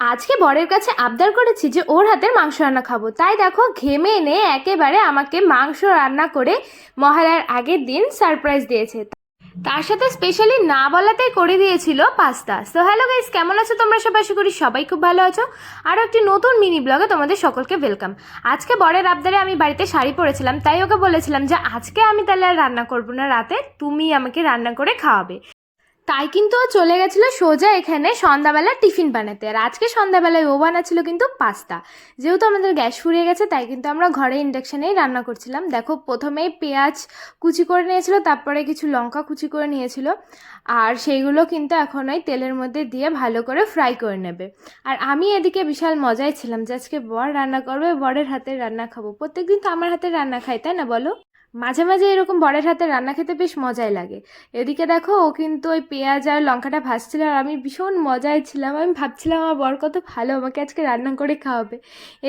আজকে বরের কাছে আবদার করেছি যে ওর হাতের মাংস রান্না খাব। তাই দেখো, ঘেমে এনে একেবারে আমাকে মাংস রান্না করে মহালয়ার আগের দিন সারপ্রাইজ দিয়েছে। তার সাথে স্পেশালি না বলাতেই করে দিয়েছিল পাস্তা। সো হ্যালো গাইস কেমন আছো তোমরা সবাই? আশা করি সবাই খুব ভালো আছো। আরও একটি নতুন মিনি ব্লগে তোমাদের সকলকে ওয়েলকাম আজকে বরের আবদারে আমি বাড়িতে শাড়ি পরেছিলাম, তাই ওকে বলেছিলাম যে, আজকে আমি তাহলে আর রান্না করব না, রাতে তুমি আমাকে রান্না করে খাওয়াবে। তাই কিন্তু ও চলে গেছিল সোজা এখানে সন্ধ্যাবেলা টিফিন বানাতে। আর আজকে সন্ধ্যাবেলায় ও বানাচ্ছিল কিন্তু পাস্তা। যেহেতু আমাদের গ্যাস ফুরিয়ে গেছে, তাই কিন্তু আমরা ঘরে ইন্ডাকশানেই রান্না করছিলাম। দেখো, প্রথমেই পেঁয়াজ কুচি করে নিয়েছিল, তারপরে কিছু লঙ্কা কুচি করে নিয়েছিল। আর সেইগুলো কিন্তু এখন ওই তেলের মধ্যে দিয়ে ভালো করে ফ্রাই করে নেবে। আর আমি এদিকে বিশাল মজায় ছিলাম যে আজকে বর রান্না করবে, বরের হাতের রান্না খাব। প্রত্যেকদিন তো আমার হাতের রান্না খাই তাই না বলো? মাঝে মাঝে এরকম বরের হাতে রান্না খেতে বেশ মজাই লাগে। এদিকে দেখো, ও কিন্তু ওই পেঁয়াজ আর লঙ্কাটা ভাজছিল আর আমি ভীষণ মজায় ছিলাম। আমি ভাবছিলাম, আমার বর কত ভালো, আমাকে আজকে রান্না করে খাওয়াবে।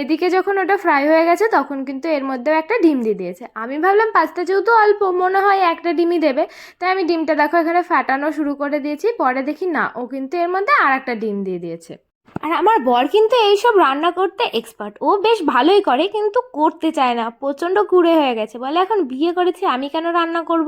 এদিকে যখন ওটা ফ্রাই হয়ে গেছে, তখন কিন্তু এর মধ্যেও একটা ডিম দিয়ে দিয়েছে। আমি ভাবলাম, পাস্তা যেহেতু অল্প, মনে হয় একটা ডিমই দেবে। তাই আমি ডিমটা দেখো এখানে ফাটানো শুরু করে দিয়েছি। পরে দেখি না, ও কিন্তু এর মধ্যে আর একটা ডিম দিয়ে দিয়েছে। আর আমার বর কিন্তু এইসব রান্না করতে এক্সপার্ট ও বেশ ভালোই করে, কিন্তু করতে চায় না। প্রচণ্ড কুড়ে হয়ে গেছে। বলে, এখন বিয়ে করেছি, আমি কেন রান্না করব?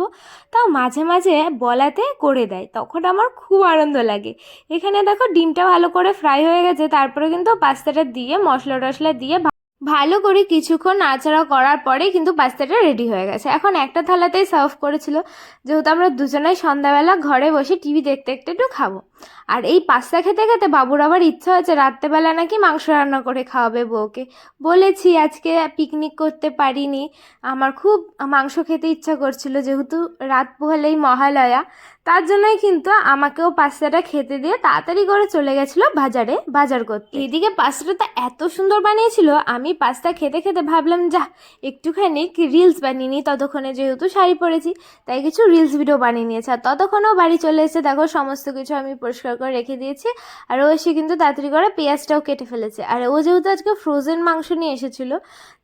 তাও মাঝে মাঝে বলাতে করে দেয়। তখন আমার খুব আনন্দ লাগে। এখানে দেখো, ডিমটা ভালো করে ফ্রাই হয়ে গেছে। তারপরে কিন্তু পাস্তাটা দিয়ে মশলা টশলা দিয়ে ভালো করে কিছুক্ষণ নাড়াচাড়া করার পরে কিন্তু পাস্তাটা রেডি হয়ে গেছে। এখন একটা থালাতেই সার্ভ করেছিল। যেহেতু আমরা দুজনেই সন্ধ্যাবেলা ঘরে বসে টিভি দেখতে দেখতে একটু খাব। আর এই পাস্তা খেতে খেতে বাবুর আবার ইচ্ছা হয়েছে রাত্রেবেলা নাকি মাংস রান্না করে খাওয়াবে বউকে। বলেছি আজকে পিকনিক করতে পারিনি। আমার খুব মাংস খেতে ইচ্ছা করছিল, যেহেতু রাত পোহালেই মহালয়া। তার জন্যই কিন্তু আমাকেও পাস্তাটা খেতে দিয়ে তাড়াতাড়ি করে চলে গেছিল বাজারে, বাজার করতে। এদিকে পাস্তাটা তো এত সুন্দর বানিয়েছিল, আমি পাস্তা খেতে খেতে ভাবলাম যা একটুখানি রিলস বানিয়ে নিই। ততক্ষণে যেহেতু শাড়ি পরেছি, তাই কিছু রিলস ভিডিও বানিয়ে নিয়েছে। আর ততক্ষণেও বাড়ি চলে এসেছে দেখো, সমস্ত কিছু আমি পরিষ্কার করে রেখে দিয়েছি। আর ও এসে কিন্তু তাড়াতাড়ি করে পেঁয়াজটাও কেটে ফেলেছে। আর ও যেহেতু আজকে ফ্রোজেন মাংস নিয়ে এসেছিল,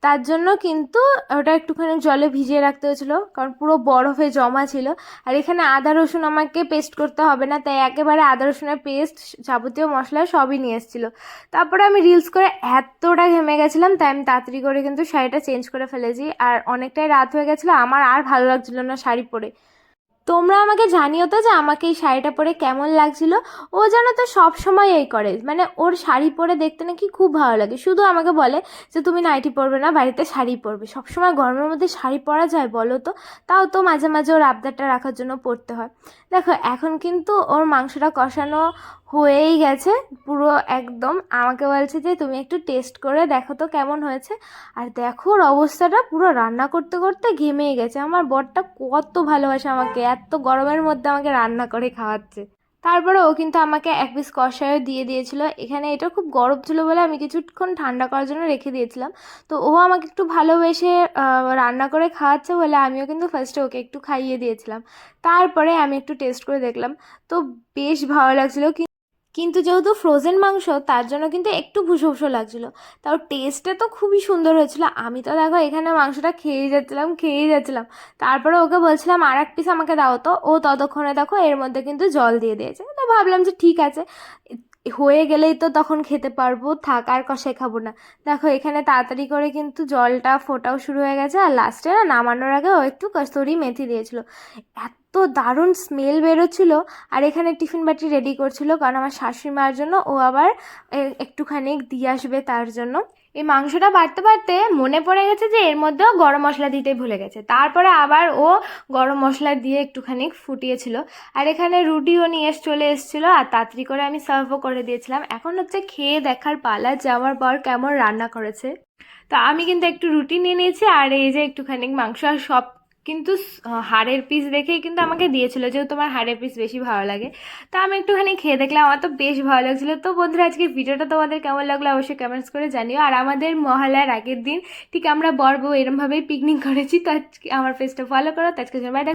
তার জন্য কিন্তু ওটা একটুখানি জলে ভিজিয়ে রাখতে হয়েছিল, কারণ পুরো বরফে জমা ছিল। আর এখানে আদা, রসুন আমাকে পেস্ট করতে হবে না, তাই একেবারে আদা, রসুনের পেস্ট যাবতীয় মশলা সবই নিয়ে এসেছিল। তারপরে আমি রিলস করে এতটা ঘেমে গেছিলাম তাই আমি তাড়াতাড়ি করে কিন্তু শাড়িটা চেঞ্জ করে ফেলেছি। আর অনেকটাই রাত হয়ে গেছিল, আমার আর ভালো লাগছিল না শাড়ি পরে। তোমরা আমাকে জানিও তো যে আমাকে এই শাড়িটা পরে কেমন লাগছিল? ও যেন তো সব সময় এই করে। মানে ওর শাড়ি পরে দেখতে নাকি খুব ভালো লাগে। শুধু আমাকে বলে যে তুমি নাইটি পরবে না, বাড়িতে শাড়ি পরবে। সবসময় গরমের মধ্যে শাড়ি পরা যায় বলো তো? তাও তো মাঝে মাঝে ওর আবদারটা রাখার জন্য পরতে হয়। দেখো, এখন কিন্তু ওর মাংসটা কষানো হয়েই গেছে। পুরো একদম আমাকে বলছে যে, তুমি একটু টেস্ট করে দেখো তো কেমন হয়েছে। আর দেখো অবস্থাটা, পুরো রান্না করতে করতে ঘেমেই গেছে। আমার বরটা কত ভালোবাসে আমাকে, এত গরমের মধ্যে আমাকে রান্না করে খাওয়াচ্ছে। তারপরে ও কিন্তু আমাকে এক পিস কষায়ও দিয়ে দিয়েছিল। এখানে এটা খুব গরম ছিল বলে আমি কিছুক্ষণ ঠান্ডা করার জন্য রেখে দিয়েছিলাম। তো ও আমাকে একটু ভালোবেসে রান্না করে খাওয়াচ্ছে বলে আমিও কিন্তু ফার্স্টে ওকে একটু খাইয়ে দিয়েছিলাম। তারপরে আমি একটু টেস্ট করে দেখলাম। তো বেশ ভালো লাগছিল। কিন্তু যেহেতু ফ্রোজেন মাংস, তার জন্য কিন্তু একটু ভুসো ভুসো লাগছিল। তাও টেস্টটা তো খুবই সুন্দর হয়েছিল। আমি তো দেখো এখানে মাংসটা খেয়ে যাচ্ছিলাম, খেয়েই যাচ্ছিলাম। তারপরে ওকে বলছিলাম আর এক পিস আমাকে দাও তো। ও ততক্ষণে দেখো এর মধ্যে কিন্তু জল দিয়ে দিয়েছে। তো ভাবলাম যে ঠিক আছে। হয়ে গেলেই তো তখন খেতে পারব, থাক আর কষাই খাব না। দেখো, এখানে তাড়াতাড়ি করে কিন্তু জলটা ফোটাও শুরু হয়ে গেছে, আর লাস্টে না নামানোর আগে ও একটু কস্তুরি মেথি দিয়েছিল। এত দারুণ স্মেল বেরোচ্ছিল, আর এখানে টিফিন বাটি রেডি করছিল, কারণ আমার শাশুড়ি মার জন্য, ও আবার একটুখানি দিয়ে আসবে তার জন্য। এই মাংসটা বাড়তে বাড়তে মনে পড়ে গেছে যে এর মধ্যেও গরম মশলা দিতে ভুলে গেছে। তারপরে আবার ও গরম মশলা দিয়ে একটুখানি ফুটিয়েছিল। আর এখানে রুটিও নিয়ে চলে এসেছিল আর তাড়াতাড়ি করে আমি সার্ভও করে দিয়েছিলাম। এখন হচ্ছে খেয়ে দেখার পালা যে আমার বর কেমন রান্না করেছে। তো আমি কিন্তু একটু রুটি নিয়ে নিয়েছি আর এই যে একটুখানি মাংস আর সব কিন্তু হাড়ের পিস দেখেই কিন্তু আমাকে দিয়েছিল যে তোমার হাড়ের পিস বেশি ভালো লাগে। তা আমি একটুখানি খেয়ে দেখলাম, আমার তো বেশ ভালো লাগছিল। তো বন্ধুরা আজকে ভিডিওটা তোমাদের কেমন লাগল অবশ্যই কমেন্টস করে জানিও। আর আমাদের মহালয়ার আগের দিন, ঠিক আমরা বর্ব এরমভাবেই পিকনিক করেছি, তো আজকে আমার পেজটা ফলো করো, তো আজকে বাই